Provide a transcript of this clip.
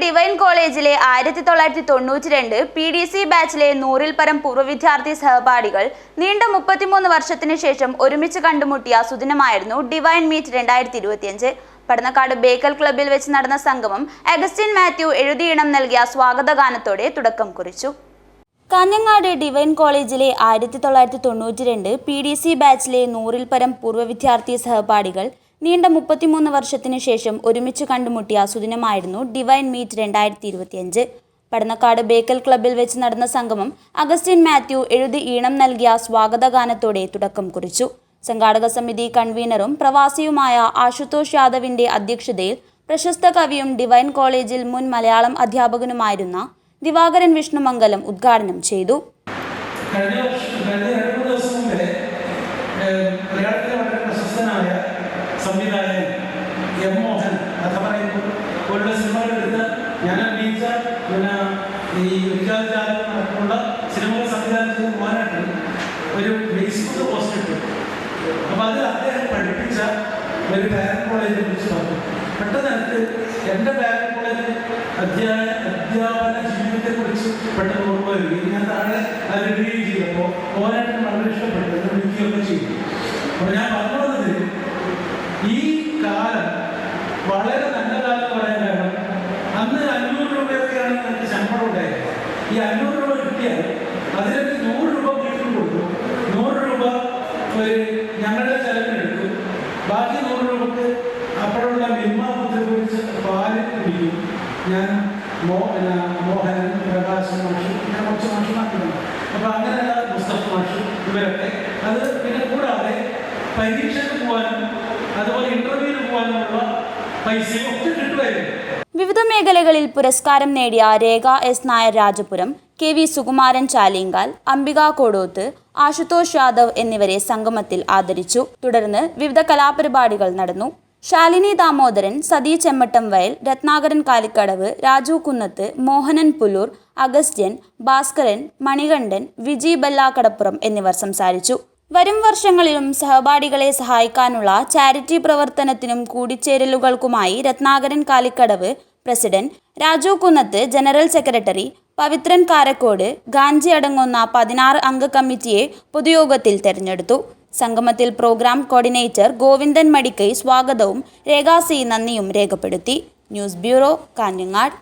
Divine കോളേജിലെ ആയിരത്തി തൊള്ളായിരത്തി തൊണ്ണൂറ്റി രണ്ട് പി ഡി സി ബാച്ചിലെ നൂറിൽ പരം പൂർവ വിദ്യാർത്ഥി സഹപാഠികൾ നീണ്ട മുപ്പത്തിമൂന്ന് വർഷത്തിന് ശേഷം ഒരുമിച്ച് കണ്ടുമുട്ടിയ സുദിനമായിരുന്നു ഡിവൈൻ മീറ്റ് രണ്ടായിരത്തി ഇരുപത്തിയഞ്ച് പടന്നക്കാട് ബേക്കൽ ക്ലബിൽ വെച്ച് നടന്ന സംഗമം അഗസ്റ്റിൻ മാത്യു എഴുതിയിണം നൽകിയ സ്വാഗതഗാനത്തോടെ തുടക്കം കുറിച്ചു. കാഞ്ഞങ്ങാട് ഡിവൈൻ കോളേജിലെ ആയിരത്തി തൊള്ളായിരത്തി തൊണ്ണൂറ്റി രണ്ട് പി ഡി സി ബാച്ചിലെ നൂറിൽ പരം പൂർവ വിദ്യാർത്ഥി സഹപാഠികൾ നീണ്ട മുപ്പത്തിമൂന്ന് വർഷത്തിന് ശേഷം ഒരുമിച്ച് കണ്ടുമുട്ടിയ സുദിനമായിരുന്നു ഡിവൈൻ മീറ്റ് രണ്ടായിരത്തി ഇരുപത്തിയഞ്ച് പടന്നക്കാട് ബേക്കൽ ക്ലബിൽ വെച്ച് നടന്ന സംഗമം അഗസ്റ്റിൻ മാത്യു എഴുതി ഈണം നൽകിയ സ്വാഗതഗാനത്തോടെ തുടക്കം കുറിച്ചു. സംഘാടക സമിതി കൺവീനറും പ്രവാസിയുമായ ആശുതോഷ് യാദവിന്റെ അധ്യക്ഷതയിൽ പ്രശസ്ത കവിയും ഡിവൈൻ കോളേജിൽ മുൻ മലയാളം അധ്യാപകനുമായിരുന്ന ദിവാകരൻ വിഷ്ണുമംഗലം ഉദ്ഘാടനം ചെയ്തു. എം മോഹൻ കഥ പറയുമ്പോൾ പോലുള്ള സിനിമകൾ എടുത്ത് ഞാൻ അഭിനയിച്ച പിന്നെ ഈ വിചാരജാലമുള്ള സിനിമകൾ സംവിധാനം ചെയ്ത് പോകാനായിട്ട് ഒരു ഫേസ്ബുക്ക് പോസ്റ്റ് ഇട്ടു. അപ്പോൾ അത് അദ്ദേഹം പഠിപ്പിച്ച ഒരു പാരന്റ് കോളേജിനെ കുറിച്ച് പറഞ്ഞു. പെട്ടെന്ന് എനിക്ക് എന്റെ പാരന്റ് കോളേജ് അധ്യായ അധ്യാപന ജീവിതത്തെക്കുറിച്ച് ഈ അഞ്ഞൂറ് രൂപ കിട്ടിയാൽ അതിലേക്ക് നൂറ് രൂപ വീട്ടിൽ കൊടുക്കും നൂറ് രൂപ ഒരു ഞങ്ങളുടെ ചെലവിനെടുക്കും ബാക്കി നൂറ് രൂപക്ക് അപ്പോഴുള്ള മിൽമ ഉപയോഗിച്ച് പാൽ കുടിക്കും ഞാൻ മോഹന മോഹൻ പ്രകാശ് മാഷി ഞാൻ കുറച്ച് മാഷിമാക്കുന്നുണ്ട് അപ്പോൾ അങ്ങനെയുള്ള മുസ്തഫ മാഷി ഇവരൊക്കെ. അത് പിന്നെ കൂടാതെ പരീക്ഷയ്ക്ക് പോകാനും അതുപോലെ ഇന്റർവ്യൂവിന് പോകാനുമുള്ള പൈസയും ഒക്കെ കിട്ടുമായിരുന്നു. വിവിധ മേഖലകളിൽ പുരസ്കാരം നേടിയ Rekha S Nair Rajapuram K V Sukumaran Chalingal Ambika Kodoth Ashutosh Yadav എന്നിവരെ സംഗമത്തിൽ ആദരിച്ചു. തുടർന്ന് വിവിധ കലാപരിപാടികൾ നടന്നു. ശാലിനി ദാമോദരൻ സതീ ചെമ്മട്ടം വയൽ രത്നാകരൻ കാലിക്കടവ് രാജു കുന്നത്ത് മോഹനൻ പുലൂർ അഗസ്ത്യൻ ഭാസ്കരൻ മണികണ്ഠൻ വിജി ബല്ലാക്കടപ്പുറം എന്നിവർ സംസാരിച്ചു. വരും വർഷങ്ങളിലും സഹപാഠികളെ സഹായിക്കാനുള്ള ചാരിറ്റി പ്രവർത്തനത്തിനും കൂടിച്ചേരലുകൾക്കുമായി Ratnakaran Kalikadavu president Raju Kunnath general secretary Pavithran Karakkode Ganji അടങ്ങുന്ന പതിനാറ് അംഗ കമ്മിറ്റിയെ പൊതുയോഗത്തിൽ തെരഞ്ഞെടുത്തു. സംഗമത്തിൽ പ്രോഗ്രാം കോർഡിനേറ്റർ ഗോവിന്ദൻ മടിക്കൈ സ്വാഗതവും രേഖാസി നന്ദിയും രേഖപ്പെടുത്തി. News bureau Kanhangad.